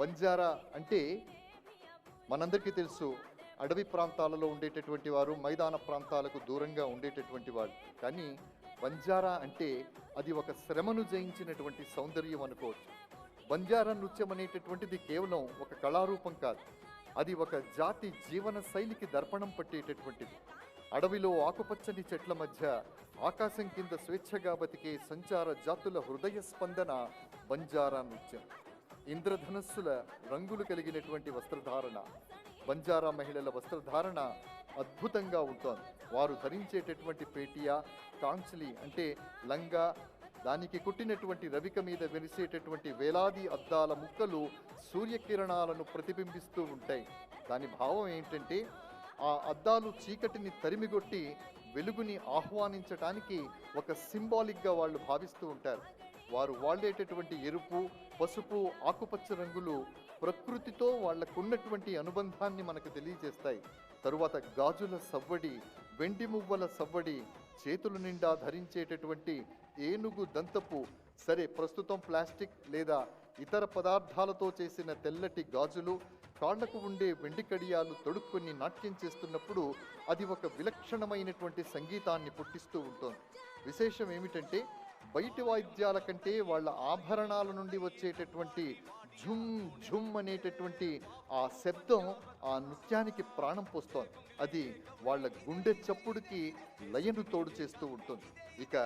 బంజారా అంటే మనందరికీ తెలుసు అడవి ప్రాంతాలలో ఉండేటటువంటి వారు మైదాన ప్రాంతాలకు దూరంగా ఉండేటటువంటి వారు కానీ బంజారా అంటే అది ఒక శ్రమను జయించినటువంటి సౌందర్యం అనుకోవచ్చు. బంజారా నృత్యం అనేటటువంటిది కేవలం ఒక కళారూపం కాదు. అది ఒక జాతి జీవన శైలికి దర్పణం పట్టేటటువంటిది. అడవిలో ఆకుపచ్చని చెట్ల మధ్య ఆకాశం కింద స్వేచ్ఛగా బతికే సంచార జాతుల హృదయ స్పందన బంజారా నృత్యం. ఇంద్రధనస్సుల రంగులు కలిగినటువంటి వస్త్రధారణ. బంజారా మహిళల వస్త్రధారణ అద్భుతంగా ఉంటుంది. వారు ధరించేటటువంటి పేటియా కాంచలి అంటే లంగా దానికి కుట్టినటువంటి రవిక మీద వెలిసేటటువంటి వేలాది అద్దాల ముక్కలు సూర్యకిరణాలను ప్రతిబింబిస్తూ ఉంటాయి. దాని భావం ఏంటంటే ఆ అద్దాలు చీకటిని తరిమిగొట్టి వెలుగుని ఆహ్వానించటానికి ఒక సింబాలిక్గా వాళ్ళు భావిస్తూ ఉంటారు. వారు వాడేటటువంటి ఎరుపు పసుపు ఆకుపచ్చ రంగులు ప్రకృతితో వాళ్ళకున్నటువంటి అనుబంధాన్ని మనకు తెలియజేస్తాయి. తరువాత గాజుల సవ్వడి వెండి మువ్వల సవ్వడి చేతుల నిండా ధరించేటటువంటి ఏనుగు దంతపు సరే ప్రస్తుతం ప్లాస్టిక్ లేదా ఇతర పదార్థాలతో చేసిన తెల్లటి గాజులు కాళ్ళకు ఉండే వెండి కడియాలు తొడుక్కొని నాట్యం చేస్తున్నప్పుడు అది ఒక విలక్షణమైనటువంటి సంగీతాన్ని పుట్టిస్తూ ఉంటుంది. విశేషం ఏమిటంటే బయటి వాయిద్యాల కంటే వాళ్ళ ఆభరణాల నుండి వచ్చేటటువంటి ఝుమ్ ఝుమ్ అనేటటువంటి ఆ శబ్దం ఆ నృత్యానికి ప్రాణం పోస్తోంది. అది వాళ్ళ గుండె చప్పుడుకి లయను తోడు చేస్తూ ఉంటుంది. ఇక